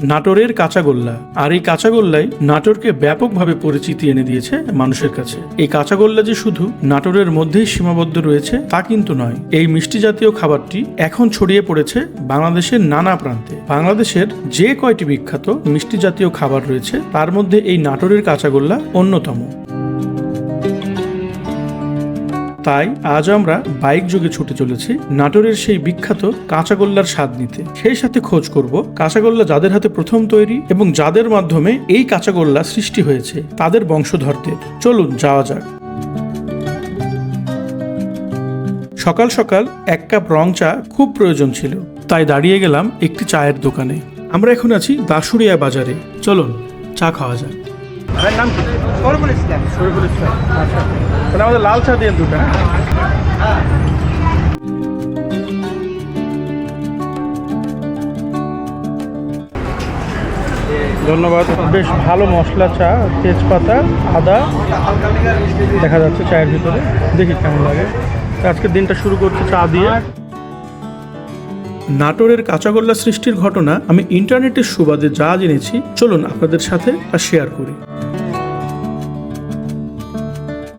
নাটোরের কাঁচাগোল্লা। আর এই কাঁচাগোল্লাই নাটোরকে ব্যাপকভাবে পরিচিতি এনে দিয়েছে মানুষের কাছে। এই কাঁচাগোল্লা যে শুধু নাটোরের মধ্যেই সীমাবদ্ধ রয়েছে, তা কিন্তু নয়। এই মিষ্টি জাতীয় খাবারটি এখন ছড়িয়ে পড়েছে বাংলাদেশের নানা প্রান্তে। বাংলাদেশের যে কয়টি বিখ্যাত মিষ্টি জাতীয় খাবার রয়েছে, তার মধ্যে এই নাটোরের কাঁচাগোল্লা অন্যতম। তাই আজ আমরা বাইক যোগে ছুটে চলেছি নাটোরের সেই বিখ্যাত কাঁচাগোল্লার স্বাদ নিতে। সেই সাথে খোঁজ করব কাঁচাগোল্লা যাদের হাতে প্রথম তৈরি এবং যাদের মাধ্যমে এই কাঁচাগোল্লা সৃষ্টি হয়েছে, তাদের বংশধরদের। চলুন যাওয়া যাক। সকাল সকাল এক কাপ রং চা খুব প্রয়োজন ছিল, তাই দাঁড়িয়ে গেলাম একটি চায়ের দোকানে। আমরা এখন আছি দাসুরিয়া বাজারে। চলুন চা খাওয়া যাক। আমার নাম কি? সরবুল ইসলাম। শরীফুল ইসলাম। আচ্ছা। তাহলে আমাদের লাল চা দিয়ে দুটো। হ্যাঁ ধন্যবাদ। বেশ ভালো মশলা চা তেজপাতা আদা। দেখা যাচ্ছে চায়ের ভিতরে। দেখি কেমন লাগে। তো আজকের দিনটা শুরু করছি চা দিয়ে। নাটোরের কাঁচাগোল্লা সৃষ্টির ঘটনা আমি ইন্টারনেটের সুবাদে যা জেনেছি চলুন আপনাদের সাথে তা শেয়ার করি।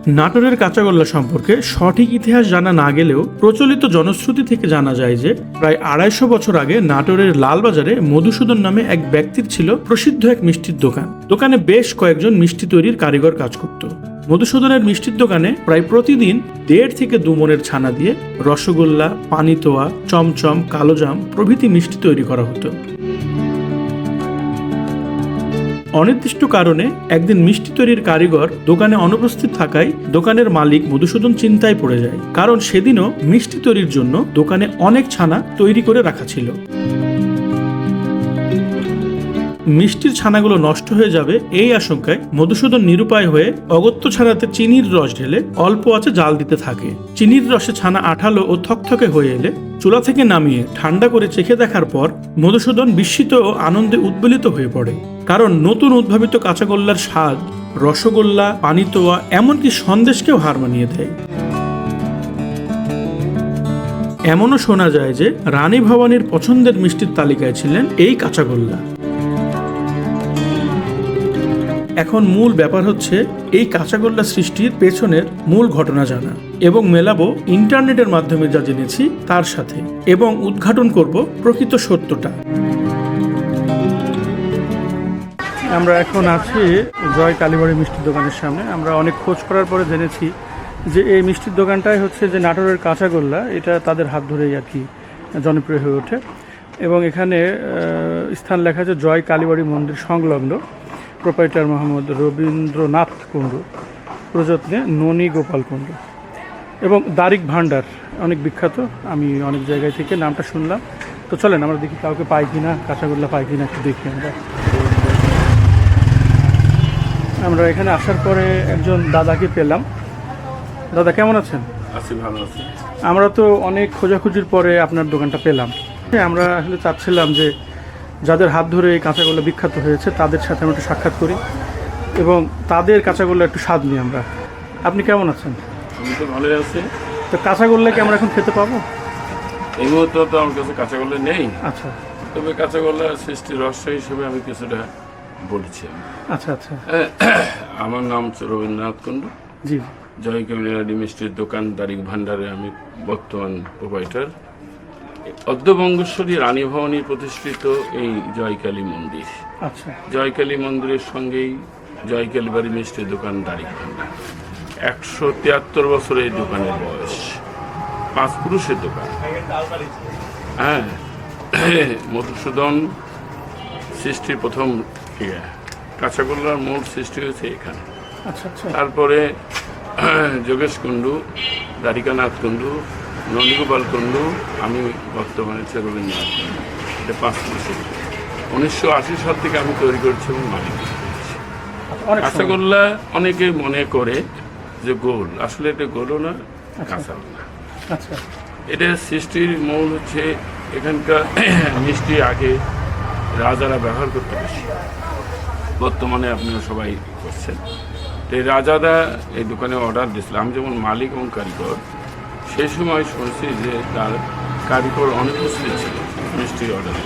নাটোরের কাঁচাগোল্লা সম্পর্কে সঠিক ইতিহাস জানা না গেলেও প্রচলিত জনশ্রুতি থেকে জানা যায় যে প্রায় আড়াইশো বছর আগে নাটোরের লালবাজারে মধুসূদন নামে এক ব্যক্তির ছিল প্রসিদ্ধ এক মিষ্টির দোকান। দোকানে বেশ কয়েকজন মিষ্টি তৈরির কারিগর কাজ করত। মধুসূদনের মিষ্টির দোকানে প্রায় প্রতিদিন দেড় থেকে দু মনের ছানা দিয়ে রসগোল্লা, পানিতোয়া, চমচম, কালোজাম প্রভৃতি মিষ্টি তৈরি করা হতো। অনির্দিষ্ট কারণে একদিন মিষ্টি তৈরির কারিগর দোকানে অনুপস্থিত থাকায় দোকানের মালিক মধুসূদন চিন্তায় পড়ে যায়। কারণ সেদিনও মিষ্টি তৈরির জন্য দোকানে অনেক ছানা তৈরি করে রাখা ছিল। মিষ্টির ছানাগুলো নষ্ট হয়ে যাবে এই আশঙ্কায় মধুসূদন নিরুপায় হয়ে অগত্য ছানাতে চিনির রস ঢেলে অল্প আছে জাল দিতে থাকে। চিনির রসে ছানা আঠালো ও থকথকে হয়ে এলে চুলা থেকে নামিয়ে ঠান্ডা করে চেখে দেখার পর মধুসূদন বিস্মিত ও আনন্দে উদ্বেলিত হয়ে পড়ে। কারণ নতুন উদ্ভাবিত কাঁচাগোল্লার স্বাদ, রসগোল্লা, পানিতোয়া এমনকি সন্দেশকেও হার মানিয়ে দেয়। এমনও শোনা যায় যে রানী ভবানীর পছন্দের মিষ্টির তালিকায় ছিলেন এই কাঁচাগোল্লা। এখন মূল ব্যাপার হচ্ছে, এই কাঁচাগোল্লা সৃষ্টির পেছনের মূল ঘটনা জানা এবং মেলাবো ইন্টারনেটের মাধ্যমে যা জেনেছি তার সাথে এবং উদ্ঘাটন করব প্রকৃত সত্যটা। আমরা এখন আছি জয় কালীবাড়ি মিষ্টির দোকানের সামনে। আমরা অনেক খোঁজ করার পরে জেনেছি যে এই মিষ্টির দোকানটাই হচ্ছে যে নাটোরের কাঁচাগোল্লা, এটা তাদের হাত ধরেই আর কি জনপ্রিয় হয়ে ওঠে। এবং এখানে স্থান লেখা আছে জয় কালীবাড়ি মন্দির সংলগ্ন। প্রোপাইটার মোহাম্মদ রবীন্দ্রনাথ কুণ্ডু প্রযত্নে ননী গোপাল কুণ্ডু এবং দারিক ভান্ডার অনেক বিখ্যাত আমি অনেক জায়গায় থেকে নামটা শুনলাম। তো চলেন আমরা দেখি কাউকে পাই কিনা কাঁচাগোল্লা পাই কিনা একটু দেখি আমরা। আমরা এখানে আসার পরে একজন দাদাকে পেলাম। দাদা কেমন আছেন? আছি ভালো আছি। আমরা তো অনেক খোঁজাখুঁজির পরে আপনার দোকানটা পেলাম। আমরা আসলে চাচ্ছিলাম যে যাদের হাত ধরে এই কাঁচাগোল্লা বিখ্যাত হয়েছে তাদের সাথে আমরা একটু সাক্ষাৎ করি এবং তাদের কাঁচাগোল্লা একটু স্বাদ নিই আমরা। আপনি কেমন আছেন? ভালোই আছি। তো কাঁচাগোল্লা কি আমরা এখন খেতে পাবো? এই মুহূর্তে তো আমার কাছে কাঁচাগোল্লা নেই। আচ্ছা। তবে কাঁচাগোল্লা সৃষ্টির রহস্য হিসেবে আমি কিছুটা বলছি আচ্ছা আচ্ছা। আমার নাম হচ্ছে রবীন্দ্রনাথ কুণ্ডু জি। জয় কমিউনিটি মিষ্টির দোকান দারিক ভান্ডারে আমি বর্তমান প্রোভাইডার অর্ধবঙ্গেশ্বরী রানী ভবানী প্রতিষ্ঠিত এই জয়কালী মন্দির। আচ্ছা। জয়কালী মন্দিরের সঙ্গেই জয়কালী বাড়ি মিষ্টির দোকান ভান্ডার একশো তিয়াত্তর বছর এই দোকানের বয়স। পাঁচ পুরুষের দোকান। হ্যাঁ। মধুসূদন সৃষ্টির প্রথম ইয়ে। কাঁচাগোল্লার মূল সৃষ্টি হয়েছে এখানে। আচ্ছা আচ্ছা। তারপরে যোগেশ কুণ্ডু দ্বারিকানাথ কুণ্ডু নন্দীগোপাল কুণ্ডু আমি বর্তমানে হচ্ছে রবীন্দ্রনাথ এটা পাঁচ পুরুষের উনিশশো আশি সাল থেকে আমি তৈরি করছি এবং মালিক। কাঁচাগোল্লা অনেকে মনে করে যে গোল। আসলে এটা গোলও না কাঁচাও না। আচ্ছা। এটা সৃষ্টির মূল হচ্ছে এখানকার মিষ্টি আগে রাজারা ব্যবহার করতে বেশি। বর্তমানে আপনারা সবাই করছেন। তো এই রাজারা এই দোকানে অর্ডার দিয়েছিল। আমি যেমন মালিক এবং কারিগর সেই সময় শুনছি যে তার কারিগর অনুপস্থিত ছিল মিষ্টির অর্ডারে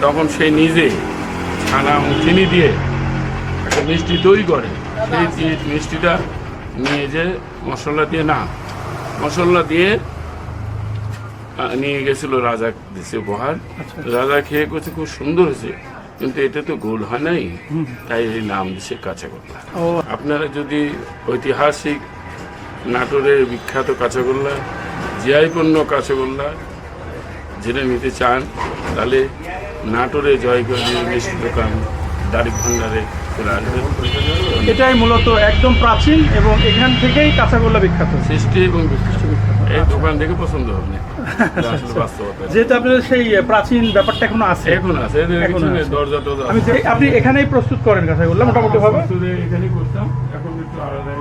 তখন সে নিজে ছানা এবং চিনি দিয়ে একটা মিষ্টি তৈরি করে। সেই মিষ্টিটা নিয়ে যে মশলা দিয়ে না মশলা দিয়ে নিয়ে গেছিল রাজা দিছে উপহার। আচ্ছা। রাজা খেয়ে করছে খুব সুন্দর হয়েছে। কিন্তু এটা তো গোল হয় নাই। তাই এই নাম দিছে কাঁচাগোল্লা ও। আপনারা যদি ঐতিহাসিক নাটোরের বিখ্যাত কাঁচাগোল্লা জিআই পণ্য কাঁচাগোল্লা জেনে নিতে চান তাহলে নাটোরে জয়গঞ্জ মিষ্টি দোকান দারিক ভান্ডারে চলে আসবেন এটাই মূলত একদম প্রাচীন এবং এখান থেকেই কাঁচাগোল্লা বিখ্যাত। সৃষ্টি এবং বিখ্যাত। এই দোকান দেখে পছন্দ হবে। যেহেতু আপনাদের সেই প্রাচীন ব্যাপারটা এখনও আছে। এখন আছে। দরজা টরজা আপনি এখানেই প্রস্তুত করেন কাঁচাগোল্লা মোটামুটি ভাবে। এখানেই করতাম। এখন একটু আলাদা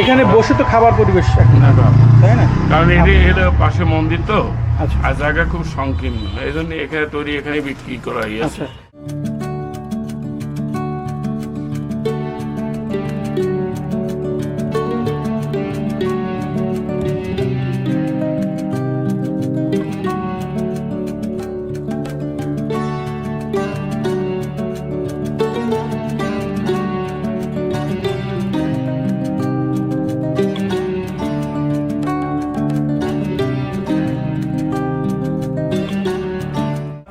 এখানে বসে তো খাবার পরিবেশ তাই না? কারণ এটি এটা পাশে মন্দির তো আচ্ছা। আর জায়গা খুব সংকীর্ণ। এই জন্য এখানে তৈরি এখানে বিক্রি করা ইয়েছে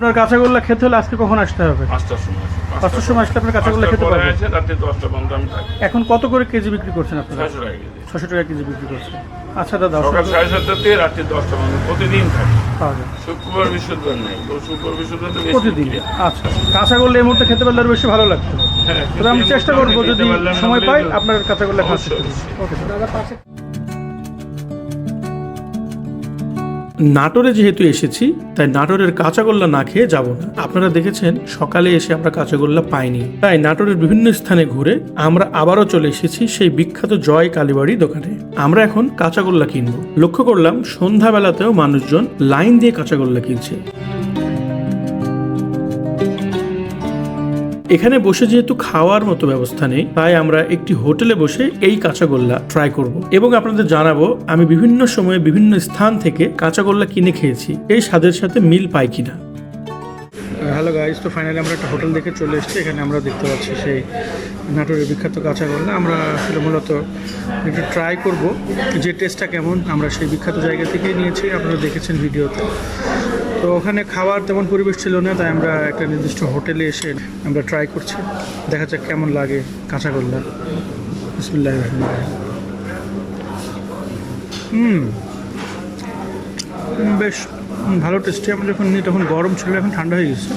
আপনার কাঁচাগোল্লা খেতে হলে আজকে কখন আসতে হবে? পাঁচটার সময় পাঁচটার সময় আসলে আপনার কাঁচাগোল্লা খেতে পরে পারবেন। রাতে দশটা পর্যন্ত আমি থাকি। এখন কত করে কেজি বিক্রি করছেন আপনারা? ছয়শো টাকা কেজি। ছশো টাকা কেজি বিক্রি করছেন। আচ্ছা দাদা সকাল সাড়ে সাতটা থেকে রাত্রি দশটা পর্যন্ত প্রতিদিন থাকি। শুক্রবার বৃহস্পতিবার নেই। তো শুক্রবার বৃহস্পতিবার তো প্রতিদিন? আচ্ছা। কাঁচাগোল্লা এই মুহূর্তে খেতে পারলে আরও বেশি ভালো লাগতো। হ্যাঁ, তবে আমি চেষ্টা করব যদি সময় পাই আপনার কাঁচাগোল্লা খাওয়ার অবশ্যই, চেষ্টা করব। নাটোরে যেহেতু এসেছি, তাই নাটোরের কাঁচাগোল্লা না খেয়ে যাব না। আপনারা দেখেছেন, সকালে এসে আমরা কাঁচাগোল্লা পাইনি। তাই নাটোরের বিভিন্ন স্থানে ঘুরে আমরা আবারও চলে এসেছি সেই বিখ্যাত জয় কালীবাড়ি দোকানে। আমরা এখন কাঁচাগোল্লা কিনব। লক্ষ্য করলাম, সন্ধ্যাবেলাতেও মানুষজন লাইন দিয়ে কাঁচাগোল্লা কিনছে। এখানে বসে যেহেতু খাওয়ার মতো ব্যবস্থা নেই, তাই আমরা একটি হোটেলে বসে এই কাঁচাগোল্লা ট্রাই করব। এবং আপনাদের জানাব, আমি বিভিন্ন সময়ে বিভিন্ন স্থান থেকে কাঁচাগোল্লা কিনে খেয়েছি, এই স্বাদের সাথে মিল পাই কিনা। হ্যালো গাইজ তো ফাইনালি আমরা একটা হোটেল দেখে চলে এসেছি, এখানে আমরা দেখতে পাচ্ছি সেই নাটোরের বিখ্যাত কাঁচাগোল্লা। আমরা আসলে মূলত একটু ট্রাই করব, যে টেস্টটা কেমন, আমরা সেই বিখ্যাত জায়গা থেকেই নিয়েছি, আপনারা দেখেছেন ভিডিওতে। তো ওখানে খাবার তেমন পরিবেশ ছিল না তাই আমরা একটা নির্দিষ্ট হোটেলে এসে আমরা ট্রাই করছি। দেখা যাক কেমন লাগে কাঁচাগোল্লা। বিসমুল্লাহ হুম, বেশ ভালো টেস্টি আমরা যখন নিই তখন গরম ছিল এখন ঠান্ডা হয়ে গেছে।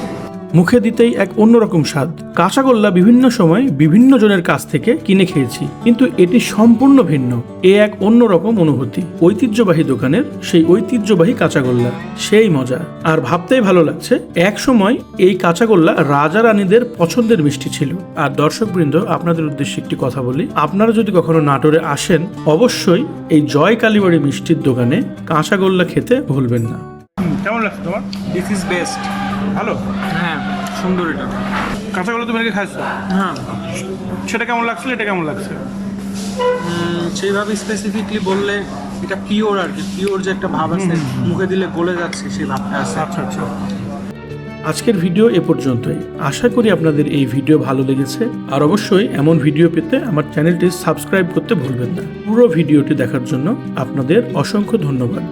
মুখে দিতেই এক অন্যরকম স্বাদ। কাঁচাগোল্লা বিভিন্ন সময় বিভিন্ন জনের কাছ থেকে কিনে খেয়েছি, কিন্তু এটি সম্পূর্ণ ভিন্ন। এ এক অন্যরকম অনুভূতি। ঐতিহ্যবাহী দোকানের সেই ঐতিহ্যবাহী কাঁচাগোল্লা। সেই মজা। আর ভাবতেই ভালো লাগছে, এক সময় এই কাঁচাগোল্লা রাজা রানীদের পছন্দের মিষ্টি ছিল। আর দর্শকবৃন্দ, আপনাদের উদ্দেশ্যে একটি কথা বলি। আপনারা যদি কখনো নাটোরে আসেন, অবশ্যই এই জয় কালীবাড়ি মিষ্টির দোকানে কাঁচাগোল্লা খেতে ভুলবেন না। কেমন লাগছে তোমার? দিস ইজ বেস্ট ভালো? হ্যাঁ সুন্দর এটা। কাঁচাগোল্লা তুমি নাকি খাইছো? হ্যাঁ। সেটা কেমন লাগছিল? এটা কেমন লাগছে? সেইভাবে স্পেসিফিকলি বললে এটা পিওর আর কি পিওর যে একটা ভাব আছে মুখে দিলে গলে যাচ্ছে সেই ভাবটা আছে। আচ্ছা আচ্ছা। আজকের ভিডিও এ পর্যন্তই। আশা করি আপনাদের এই ভিডিও ভালো লেগেছে। আর অবশ্যই এমন ভিডিও পেতে আমার চ্যানেলটি সাবস্ক্রাইব করতে ভুলবেন না। পুরো ভিডিওটি দেখার জন্য আপনাদের অসংখ্য ধন্যবাদ।